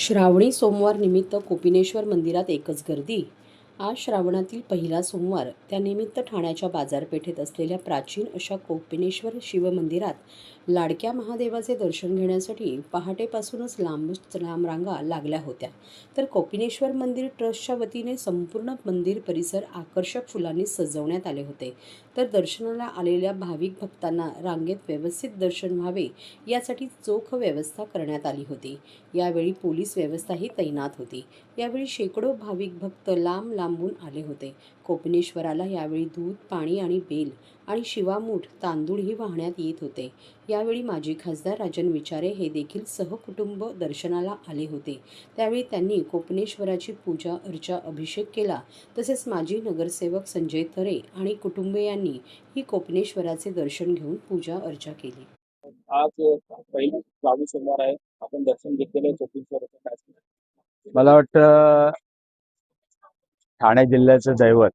श्रावणी सोमवार निमित्त कोपिनेश्वर मंदिरात एकच गर्दी. आज श्रावणातील पहिला सोमवार. त्यानिमित्त ठाण्याच्या बाजारपेठेत असलेल्या प्राचीन अशा कोपिनेश्वर शिवमंदिरात लाडक्या महादेवाचे दर्शन घेण्यासाठी पहाटेपासूनच लांबच लांब रांगा लागल्या होत्या. तर कोपिनेश्वर मंदिर ट्रस्टच्या वतीने संपूर्ण मंदिर परिसर आकर्षक फुलांनी सजवण्यात आले होते. तर दर्शनाला आलेल्या भाविक भक्तांना रांगेत व्यवस्थित दर्शन व्हावे यासाठी चोख व्यवस्था करण्यात आली होती. यावेळी पोलीस व्यवस्थाही तैनात होती. यावेळी शेकडो भाविक भक्त लांब लांबून आले होते. कोपिनेश्वराला यावेळी दूध पाणी आणि बेल आणि शिवामूठ तांदूळही वाहण्यात येत होते. यावेळी माजी खासदार राजन विचारे हे देखील सहकुटुंब दर्शनाला आले होते. त्यावेळी त्यांनी कोपनेश्वराची पूजा अर्चा अभिषेक केला. तसेच माजी नगरसेवक संजय तरे आणि कुटुंबियांनी ही कोपनेश्वराचे दर्शन घेऊन पूजा अर्चा केली. आज पहिली सोमवार आहे. आपण दर्शन घेतलेलं? मला वाटतं ठाणे जिल्ह्याचं दैवत.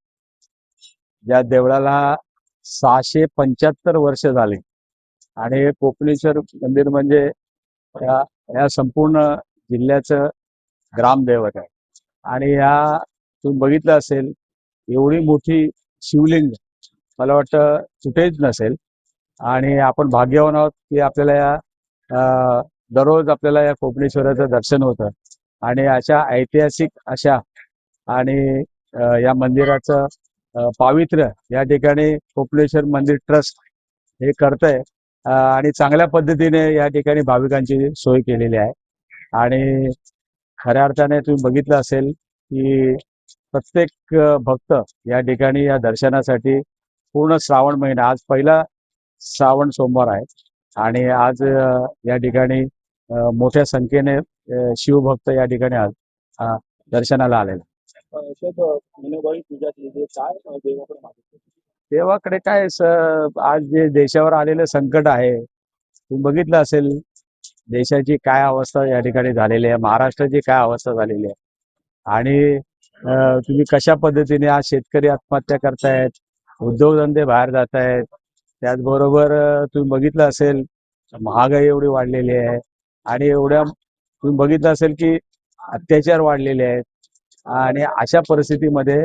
या देवळाला सहाशे पंच्याहत्तर वर्ष झाली. आणि कोपनेश्वर मंदिर म्हणजे या या संपूर्ण जिल्ह्याचं ग्रामदैवत आहे. आणि या तुम्ही बघितलं असेल एवढी मोठी शिवलिंग मला वाटतं कुठेच नसेल. आणि आपण भाग्यवान आहोत की आपल्याला या दररोज आपल्याला या कोपनेश्वराचं दर्शन होतं. आणि अशा ऐतिहासिक अशा आणि या मंदिराचं पावित्र्य या ठिकाणी कोपलेश्वर मंदिर ट्रस्ट हे करतंय. आणि चांगल्या पद्धतीने या ठिकाणी भाविकांची सोय केलेली आहे. आणि खऱ्या अर्थाने तुम्ही बघितलं असेल की प्रत्येक भक्त या ठिकाणी या दर्शनासाठी पूर्ण श्रावण महिना आज पहिला श्रावण सोमवार आहे. आणि आज या ठिकाणी मोठ्या संख्येने शिवभक्त या ठिकाणी आज दर्शनाला आलेला साहेब पूजा केली काय देवाकडे मागितलं देवाकडे काय स- आज जे देशावर आलेलं संकट आहे तुम्ही बघितलं असेल देशाची काय अवस्था या ठिकाणी झालेली आहे महाराष्ट्राची काय अवस्था झालेली आहे. आणि अं, तुम्ही कशा पद्धतीने आज शेतकरी आत्महत्या करतायत उद्योगधंदे बाहेर जात आहेत त्याचबरोबर अं, तुम्ही बघितलं असेल महागाई एवढी वाढलेली आहे. आणि एवढ्या तुम्ही बघितलं असेल की अत्याचार वाढलेले आहेत. आणि अशा परिस्थितीमध्ये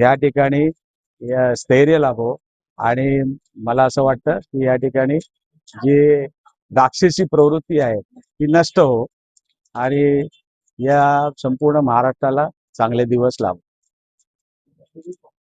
या ठिकाणी स्थैर्य लाभो. आणि मला असं वाटतं की या ठिकाणी जी राक्षसी प्रवृत्ती आहे ती नष्ट हो. आणि या संपूर्ण महाराष्ट्राला चांगले दिवस लाभो.